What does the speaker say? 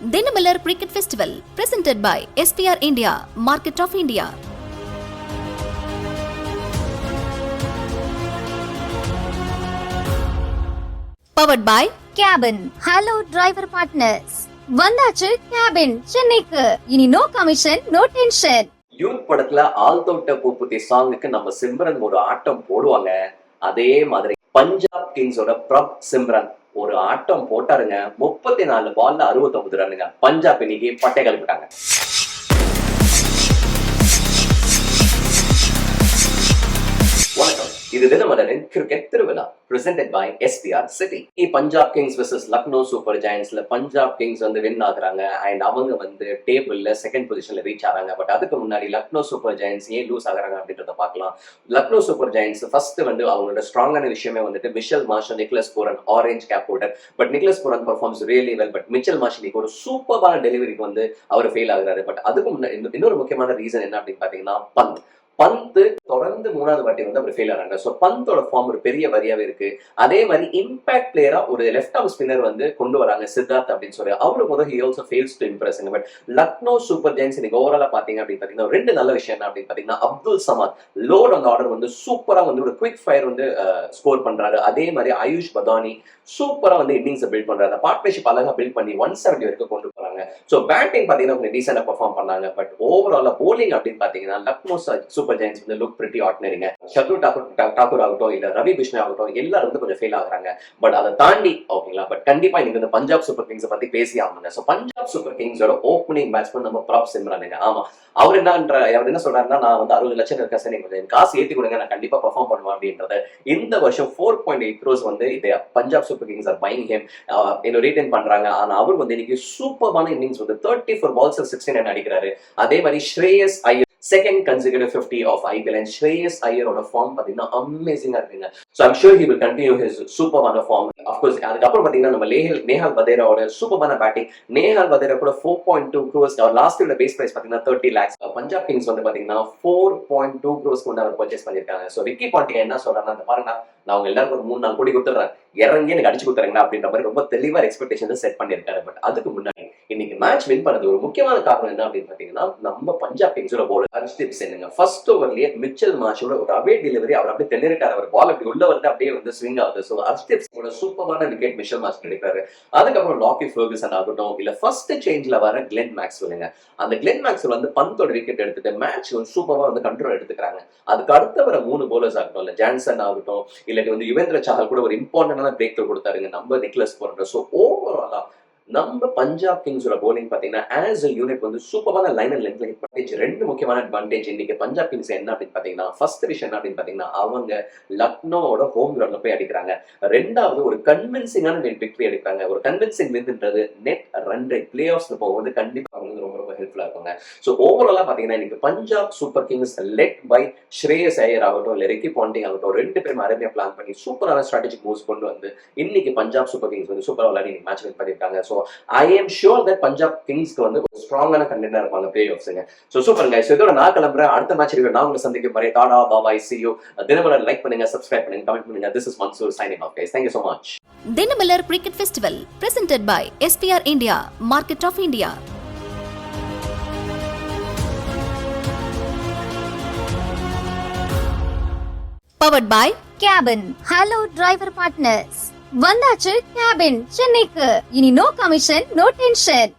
Dinamalar cricket festival presented by SPR India market of India powered by cabin hello driver partners வந்தாச்சு cabin சென்னைக்கு. இனி no commission no tension youth படத்துல ஆல்தோட்ட பூப்புத்தி சாங்குக்கு நம்ம சிம்ரன் ஒரு ஆட்டம் போடுவாங்க. அதே மாதிரி பஞ்சாப் கிங்ஸோட பிரப் சிம்ரன் ஒரு ஆட்டம் போட்டாருங்க. முப்பத்தி நாலு பால்ல அறுபத்தி ஒன்பது ரன்னுங்க. பஞ்சாப் இன்னைக்கு பட்டை கலப்பிட்டாங்க வணக்கம் இது தினமலரின் கிரிக்கெட் திருவிழா presented by SPR City Punjab Kings vs Lucknow Super ஜாயின்ஸ்ல Punjab Kings வந்து வின் ஆகுறாங்க. அண்ட் அவங்க வந்து டேபிள்ல செகண்ட் பொசிஷன்ல ரீச் ஆகிறாங்க. பட் அதுக்கு முன்னாடி லக்னோ சூப்பர் ஜாயின்ஸ் ஏன் லூஸ் ஆகுறாங்க அப்படின்றத பார்க்கலாம். லக்னோ சூப்பர் ஜாயின்ஸ் ஃபர்ஸ்ட் வந்து அவங்களோட ஸ்ட்ராங்கான விஷயமே வந்துட்டு Mitchell Marsh Nicholas Pooran orange cap holder but Nicholas Pooran performs really well but Mitchell Marsh இன்னைக்கு ஒரு சூப்பரான டெலிவரிக்கு வந்து அவர் ஃபெயில் ஆகுறாரு. பட் அதுக்கு முன்னாடி இன்னொரு முக்கியமான ரீசன் என்ன அப்படின்னு பாத்தீங்கன்னா பந்த். பந்து தொடர்ந்து மூணாவது வாட்டி வந்து அவர் ஃபெயில் ஆறாங்க ஸோ பந்தோட ஃபார்ம் ஒரு பெரிய வரியாவே இருக்கு. அதே மாதிரி இம்பாக்ட் பிளேயரா ஒரு லெஃப்ட் ஆஃப் ஸ்பின்னர் வந்து கொண்டு வராங்க சித்தார்த் அப்படின்னு சொல்லி. அவரு முதல் he also fails to impress but Lucknow Super Giants இன்னைக்கு ஓவராலா பாத்தீங்க அப்படின்னு பாத்தீங்கன்னா ரெண்டு நல்ல விஷயம் என்ன அப்படின்னு பாத்தீங்கன்னா அப்துல் சமாத் லோட் அந்த ஆர்டர் வந்து சூப்பரா வந்து ஒரு குவிக் ஃபயர் வந்து ஸ்கோர் பண்றாரு. அதே மாதிரி ஆயுஷ் பதானி சூப்பரா வந்து இன்னிங்ஸ் பில்ட் பண்றாரு. பார்ட்னர்ஷிப் அழகா பில்ட் பண்ணி ஒன் செவன்டி வரைக்கும் கொண்டு போறாங்க. ஸோ பேட்டிங் பாத்தீங்கன்னா கொஞ்சம் டீசெண்டா பெர்ஃபார்ம் பண்ணாங்க. பட் ஓவராலா போலிங் அப்படின்னு பாத்தீங்கன்னா லக்னோ சூப்பர் ஜெயின்ஸ் வந்து லுக் பிரிட்டி ஆர்டினரிங்க ஷத்ரு டாக்கூர் டாக்கூர் ஆகட்டும் இல்ல ரவி பிஷ்ணு ஆகட்டும் எல்லாரும் வந்து கொஞ்சம் ஃபெயில் ஆகுறாங்க. பட் அதை தாண்டி ஓகேங்களா? பட் கண்டிப்பா இன்னைக்கு இந்த பஞ்சாப் சூப்பர் கிங்ஸ் பத்தி பேசி ஆகணுங்க ஸோ பஞ்சாப் சூப்பர் கிங்ஸோட ஓப்பனிங் பேட்ஸ்மேன் நம்ம ப்ராப் சிம்ரானுங்க ஆமா. அவர் என்னன்ற அவர் என்ன சொல்றாருன்னா நான் வந்து அறுபது லட்சம் இருக்கேன் சார் நீங்க கொஞ்சம் காசு ஏத்தி கொடுங்க நான் கண்டிப்பா பர்ஃபார்ம் பண்ணுவேன் அப்படின்றத. இந்த வருஷம் ஃபோர் பாயிண்ட் எயிட் க்ரோஸ் வந்து இது Punjab Super Kings are paying him இன்னும் ரீட்டைன் பண்றாங்க. ஆனா அவர் வந்து இன்னைக்கு சூப்பரான இன்னிங்ஸ் வந்து thirty four balls sixty nine அடிக்கிறாரு. அதே மாதிரி Shreyas Iyer second consecutive fifty of IPL and Shreyas ஐயரோட form பாத்தீங்கன்னா அமேசிங்காக இருக்குங்க. So I'm sure he will continue his சூப்பரான ஃபார்ம் அஃப்கோர்ஸ் அதுக்கப்புறம் பாத்தீங்கன்னா நம்ம லேஹல் நேஹால் பதேராவோட சூப்பரான பேட்டிங் நேஹால் பதேரா கூட ஃபோர் பாயிண்ட் டூ க்ரோஸ் அவர் லாஸ்ட் உள்ள பேஸ் பிரைஸ் பாத்தீங்கன்னா தேர்ட்டி லேக்ஸ் பஞ்சாப் கிங்ஸ் வந்து பாத்தீங்கன்னா ஃபோர் பாயிண்ட் டூ க்ரோஸ் கொண்டு அவர் பர்ச்சேஸ் பண்ணிருக்காங்க ஸோ விக்கி பாண்டியா என்ன சொல்றாங்க அந்த பாருங்க. நான் அவங்க எல்லாருக்கும் ஒரு மூணு நாள் கோடி கொடுத்துறேன் இறங்கி எனக்கு அடிச்சு கொடுத்துறீங்களா அப்படின்ற மாதிரி ரொம்ப தெளிவா எக்ஸ்பெக்டேஷன் செட் பண்ணிருக்காரு பட் அதுக்கு முன்னாடி இன்னைக்கு மேட்ச் வின் பண்ணது ஒரு முக்கியமான காரணம் என்ன அப்படின்னு பாத்தீங்கன்னா நம்ம பஞ்சாப் கிங்ஸோட போல ஹர்ஷ்தீப் சென்னுங்க. ஃபர்ஸ்ட் ஓவர்லயே மிச்சல் மாஷோட ஒரு அவே டெலிவரி அவர் அப்படியே தென்னிருக்காரு அவர் பால் அப்படி உள்ள வந்து அப்படியே வந்து ஸ்விங் ஆகுது. ஸோ ஹர்ஷ்தீப் சிங்கோட சூப்பரான விக்கெட் மிஷல் மாஷ் கிடைப்பாரு. அதுக்கப்புறம் லாக்கி ஃபர்கூசன் ஆகட்டும் இல்ல ஃபர்ஸ்ட் சேஞ்ச்ல வர கிளென் மேக்ஸ்வெல்லுங்க அந்த கிளென் மேக்ஸ் வந்து பந்தோட விக்கெட் எடுத்துட்டு மேட்ச் வந்து சூப்பரா வந்து கண்ட்ரோல் எடுத்துக்கிறாங்க. அதுக்கு அடுத்த வர மூணு போலர்ஸ் ஆகட்டும் இல்ல ஜான்சன் ஆகட்டும் இல்லாட்டி வந்து யுவேந்திர சாஹல் கூட ஒரு இம்பார்ட்டன்டான பிரேக் கொடுத்தாருங்க. நம்ம நிக்லஸ் போன்ற ஸோ ஓவராலா நம்ம பஞ்சாப் கிங்ஸோட போலிங் பாத்தீங்கன்னா ஆஸ் அ யூனிட் வந்து சூப்பரான லைன் அண்ட் லென்த்ல அட்வான்டேஜ் ரெண்டு முக்கியமான அட்வான்டேஜ் இன்னைக்கு பஞ்சாப் கிங்ஸ் என்ன அப்படின்னு பாத்தீங்கன்னா ஃபர்ஸ்ட் விஷயம் என்ன அப்படின்னு பாத்தீங்கன்னா அவங்க லக்னோவோட ஹோம் கிரவுண்ட்ல போய் அடிக்கிறாங்க. ரெண்டாவது ஒரு கன்வின்சிங்கான நெட் விக்டரி எடுக்கிறாங்க ஒரு கன்வின்சிங் வின்ன்றது நெட் ரன் ரேட் பிளே ஆஃப்ஸ்ல போகும்போது கண்டிப்பா அவங்க ஹெல்ப்ஃபுல்லாக இருக்குங்க. ஸோ ஓவராலாக பார்த்தீங்கன்னா இன்னைக்கு Punjab Super Kings led by Shreyas Iyer ஆகட்டும் இல்லை ரெக்கி பாண்டிங் ஆகட்டும் ரெண்டு பேரும் அருமையாக பிளான் பண்ணி சூப்பரான ஸ்ட்ராட்டஜிக் மூவ்ஸ் கொண்டு வந்து இன்னைக்கு பஞ்சாப் சூப்பர் கிங்ஸ் வந்து சூப்பராக விளையாடி மேட்ச் வின் பண்ணியிருக்காங்க. So I am sure that Punjab கிங்ஸ்க்கு வந்து ஒரு ஸ்ட்ராங்கான கண்டென்டா இருப்பாங்க பிளே ஆஃப்ஸுங்க ஸோ சூப்பர் கைஸ் இதோட நான் கிளம்புறேன். அடுத்த மேட்ச் ரிவ்யூ நான் உங்களை சந்திக்கும் வரை டாடா பாபா சி தினமலர் லைக் பண்ணுங்க சப்ஸ்கிரைப் பண்ணுங்க கமெண்ட் பண்ணுங்க. This is Mansoor signing off guys thank you so much Dinamalar cricket festival presented by SPR India market of India powered by cabin hello driver partners வந்தாச்சு கேபின் சென்னைக்கு. இனி no commission no tension